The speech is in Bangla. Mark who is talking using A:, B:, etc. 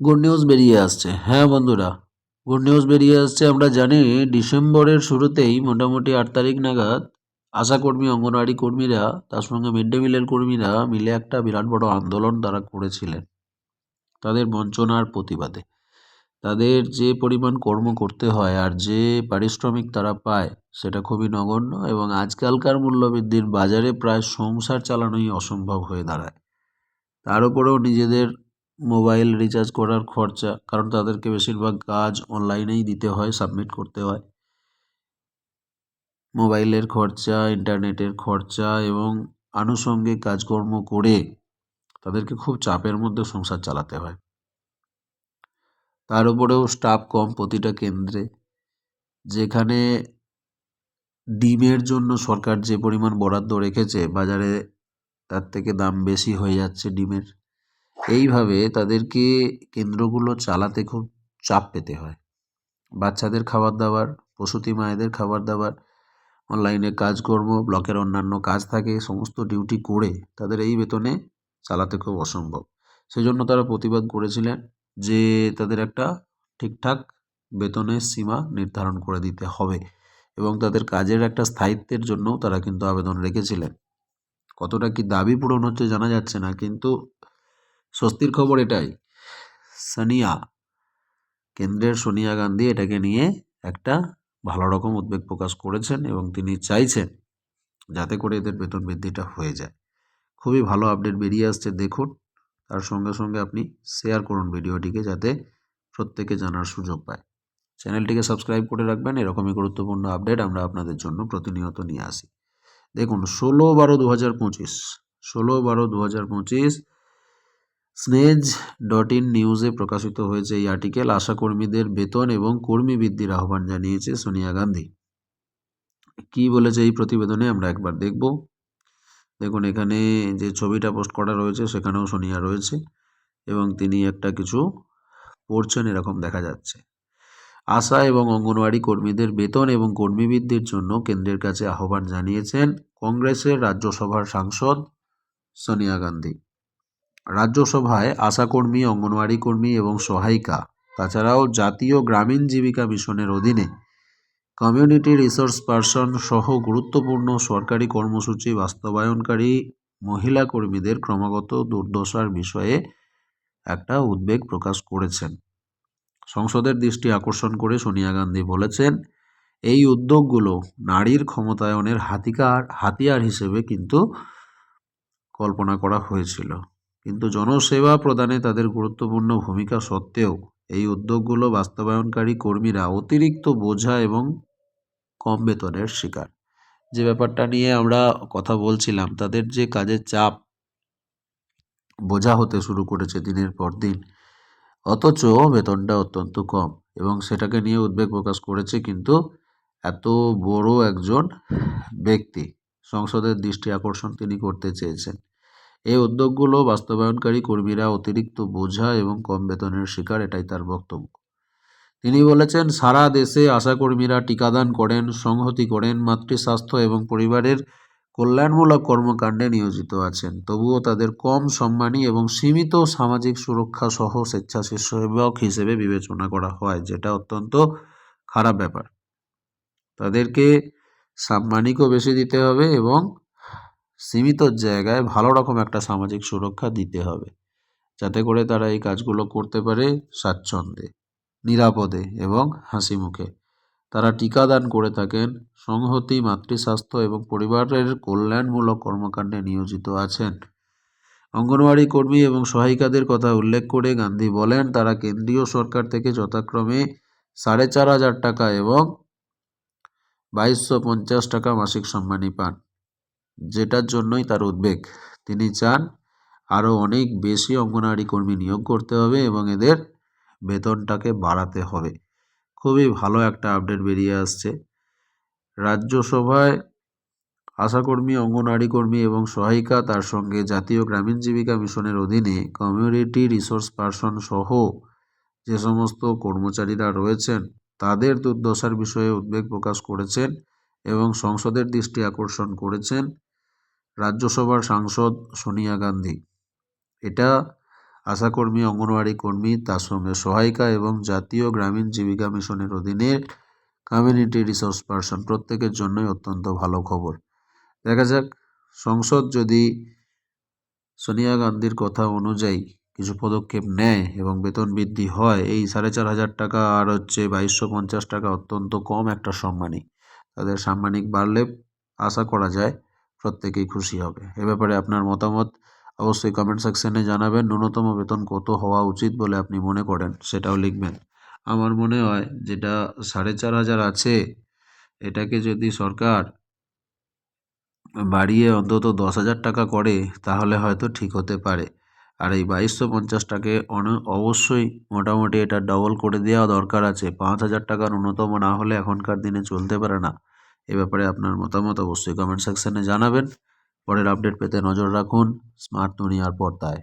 A: গুড নিউজ বেরিয়ে আসছে। হ্যাঁ বন্ধুরা গুড নিউজ বেরিয়ে আসছে। আমরা জানি ডিসেম্বরের শুরুতেই মোটামুটি আট তারিখ নাগাদ আশাকর্মী, অঙ্গনওয়াড়ি কর্মীরা, তার সঙ্গে মিড ডে মিলের কর্মীরা মিলে একটা বিরাট বড় আন্দোলন তারা করেছিলেন তাদের বঞ্চনার প্রতিবাদে। তাদের যে পরিমাণ কর্ম করতে হয় আর যে পারিশ্রমিক তারা পায় সেটা খুবই নগণ্য এবং আজকালকার মূল্যবৃদ্ধির বাজারে প্রায় সংসার চালানোই অসম্ভব হয়ে দাঁড়ায়। তার উপরেও নিজেদের মোবাইল রিচার্জ করার খরচা, কারণ তাদেরকে বেশিরভাগ কাজ অনলাইনেই দিতে হয়, সাবমিট করতে হয়। মোবাইলের খরচা, ইন্টারনেটের খরচা এবং আনুষঙ্গিক কাজকর্ম করে তাদেরকে খুব চাপের মধ্যে সংসার চালাতে হয়। তার উপরেও স্টাফ কম প্রতিটা কেন্দ্রে। যেখানে ডিমের জন্য সরকার যে পরিমাণ বরাদ্দ রেখেছে, বাজারে তার থেকে দাম বেশি হয়ে যাচ্ছে ডিমের। এইভাবে তাদেরকে কেন্দ্রগুলো চালাতে খুব চাপ পেতে হয়। বাচ্চাদের খাবার দাবার, প্রসূতি মায়েদের খাবার দাবার, অনলাইনে কাজকর্ম, ব্লকের অন্যান্য কাজ থাকে, সমস্ত ডিউটি করে তাদের এই বেতনে চালাতে খুব অসম্ভব। সেজন্য তারা প্রতিবাদ করেছিলেন যে তাদের একটা ঠিকঠাক বেতনের সীমা নির্ধারণ করে দিতে হবে এবং তাদের কাজের একটা স্থায়িত্বের জন্যও তারা কিন্তু আবেদন রেখেছিলেন। কতটা কি দাবি পূরণ হচ্ছে জানা যাচ্ছে না, কিন্তু স্বস্তির খবর এটাই। সানিয়া, কেন্দ্রের সোনিয়া গান্ধী এটাকে নিয়ে একটা ভালো রকম উদ্বেগ প্রকাশ করেছেন এবং তিনি চাইছেন যাতে করে এদের বেতন বৃদ্ধিটা হয়ে যায়। খুবই ভালো আপডেট বেরিয়ে আসছে, দেখুন। তার সঙ্গে সঙ্গে আপনি শেয়ার করুন ভিডিওটিকে যাতে প্রত্যেকে জানার সুযোগ পায়। চ্যানেলটিকে সাবস্ক্রাইব করে রাখবেন, এরকমই গুরুত্বপূর্ণ আপডেট আমরা আপনাদের জন্য প্রতিনিয়ত নিয়ে আসি। দেখুন, ষোলো বারো দু হাজার পঁচিশ, ষোলো বারো দু হাজার পঁচিশ স্নেজ ডট ইন নিউজে প্রকাশিত হয়েছে এই আর্টিকেল আশাকর্মীদের বেতন এবং কর্মী বৃদ্ধির আহ্বান জানিয়েছে সোনিয়া গান্ধী। কি বলেছে এই প্রতিবেদনে আমরা একবার দেখব। দেখুন, এখানে যে ছবিটা পোস্ট করা রয়েছে, সেখানেও সোনিয়া রয়েছে এবং তিনি একটা কিছু পড়ছেন, এরকম দেখা যাচ্ছে। আশা এবং অঙ্গনওয়াড়ি কর্মীদের বেতন এবং কর্মী বৃদ্ধির জন্য কেন্দ্রের কাছে আহ্বান জানিয়েছেন কংগ্রেসের রাজ্যসভার সাংসদ সোনিয়া গান্ধী। রাজ্যসভায় আশাকর্মী, অঙ্গনওয়াড়ি কর্মী এবং সহায়িকা, তাছাড়াও জাতীয় গ্রামীণ জীবিকা মিশনের অধীনে কমিউনিটি রিসোর্স পার্সন সহ গুরুত্বপূর্ণ সরকারি কর্মসূচি বাস্তবায়নকারী মহিলা কর্মীদের ক্রমাগত দুর্দশার বিষয়ে একটা উদ্বেগ প্রকাশ করেছেন। সংসদের দৃষ্টি আকর্ষণ করে সোনিয়া গান্ধী বলেছেন, এই উদ্যোগগুলো নারীর ক্ষমতায়নের হাতিকার, হাতিয়ার হিসেবে কিন্তু কল্পনা করা হয়েছিল। কিন্তু জনসেবা প্রদানে তাদের গুরুত্বপূর্ণ ভূমিকা সত্ত্বেও এই উদ্যোগগুলো বাস্তবায়নকারী কর্মীরা অতিরিক্ত বোঝা এবং কম বেতনের শিকার। যে ব্যাপারটা নিয়ে আমরা কথা বলছিলাম, তাদের যে কাজের চাপ বোঝা হতে শুরু করেছে দিনের পর দিন, অথচ বেতনটা অত্যন্ত কম এবং সেটাকে নিয়ে উদ্বেগ প্রকাশ করেছে কিন্তু এত বড় একজন ব্যক্তি। সংসদের দৃষ্টি আকর্ষণ তিনি করতে চেয়েছেন। এই উদ্যোগগুলো বাস্তবায়নকারী কর্মীরা অতিরিক্ত বোঝা এবং কম বেতনের শিকার, এটাই তার বক্তব্য। তিনি বলেছেন, সারা দেশে আশাকর্মীরা টিকাদান করেন, সংহতি করেন, মাতৃস্বাস্থ্য এবং পরিবারের কল্যাণমূলক কর্মকাণ্ডে নিয়োজিত আছেন। তবুও তাদের কম সম্মানী এবং সীমিত সামাজিক সুরক্ষা সহ স্বেচ্ছাসেবক হিসেবে বিবেচনা করা হয়, যেটা অত্যন্ত খারাপ ব্যাপার। তাদেরকে সাম্মানিকও বেশি দিতে হবে এবং সীমিত জায়গায় ভালো রকম একটা সামাজিক সুরক্ষা দিতে হবে। যাতে করে তারা এই কাজগুলো করতে পারে স্বাচ্ছন্দ্যে, নিরাপদে এবং হাসি মুখে তারা টিকাদান করে থাকেন, সংহতি, মাতৃস্বাস্থ্য এবং পরিবারের কল্যাণমূলক কর্মকাণ্ডে নিয়োজিত আছেন। অঙ্গনওয়াড়ি কর্মী এবং সহায়িকাদের কথা উল্লেখ করে গান্ধী বলেন, তারা কেন্দ্রীয় সরকার থেকে যথাক্রমে সাড়ে চার হাজার টাকা এবং বাইশশো পঞ্চাশ টাকা মাসিক সম্মানী পান। যেটার জন্যই তার উদ্বেগ। তিনি চান আরও অনেক বেশি অঙ্গনওয়াড়ি কর্মী নিয়োগ করতে হবে এবং এদের বেতনটাকে বাড়াতে হবে। খুবই ভালো একটা আপডেট বেরিয়ে আসছে। রাজ্যসভায় আশাকর্মী অঙ্গনওয়াড়ি কর্মী এবং সহায়িকা, তার সঙ্গে জাতীয় গ্রামীণ জীবিকা মিশনের অধীনে কমিউনিটি রিসোর্স পার্সন সহ যে সমস্ত কর্মচারীরা রয়েছেন, তাদের দুর্দশার বিষয়ে উদ্বেগ প্রকাশ করেছেন এবং সংসদের দৃষ্টি আকর্ষণ করেছেন। রাজ্যসভার সাংসদ সোনিয়া গান্ধী। এটা আশাকর্মী, অঙ্গনওয়াড়ি কর্মী তার সঙ্গে সহায়িকা এবং জাতীয় গ্রামীণ জীবিকা মিশনের অধীনে কমিউনিটি রিসোর্স পার্সন প্রত্যেকের জন্যই অত্যন্ত ভালো খবর। দেখা যাক, সংসদ যদি সোনিয়া গান্ধীর কথা অনুযায়ী কিছু পদক্ষেপ নেয় এবং বেতন বৃদ্ধি হয়, এই সাড়ে চার হাজার টাকা আর হচ্ছে বাইশশো পঞ্চাশ টাকা অত্যন্ত কম একটা সম্মানী। তাদের সাম্মানিক বাড়লে আশা করা যায় প্রত্যেকেই খুশি হবে। এ ব্যাপারে আপনার মতামত অবশ্যই কমেন্ট সেকশনে জানাবেন। ন্যূনতম বেতন কত হওয়া উচিত বলে আপনি মনে করেন সেটাও লিখবেন। আমার মনে হয় যেটা সাড়ে চার হাজার আছে, এটাকে যদি সরকার বাড়িয়ে অন্তত দশ হাজার টাকা করে, তাহলে হয়তো ঠিক হতে পারে। আর এই বাইশশো পঞ্চাশটাকে অন, অবশ্যই মোটামুটি এটা ডবল করে দেওয়া দরকার আছে। পাঁচ হাজার টাকা ন্যূনতম না হলে এখনকার দিনে চলতে পারে না। এ ব্যাপারে আপনার মতামত অবশ্যই কমেন্ট সেকশানে জানাবেন। পরের আপডেট পেতে নজর রাখুন। স্মার্ট দুনিয়ার পর্দায়।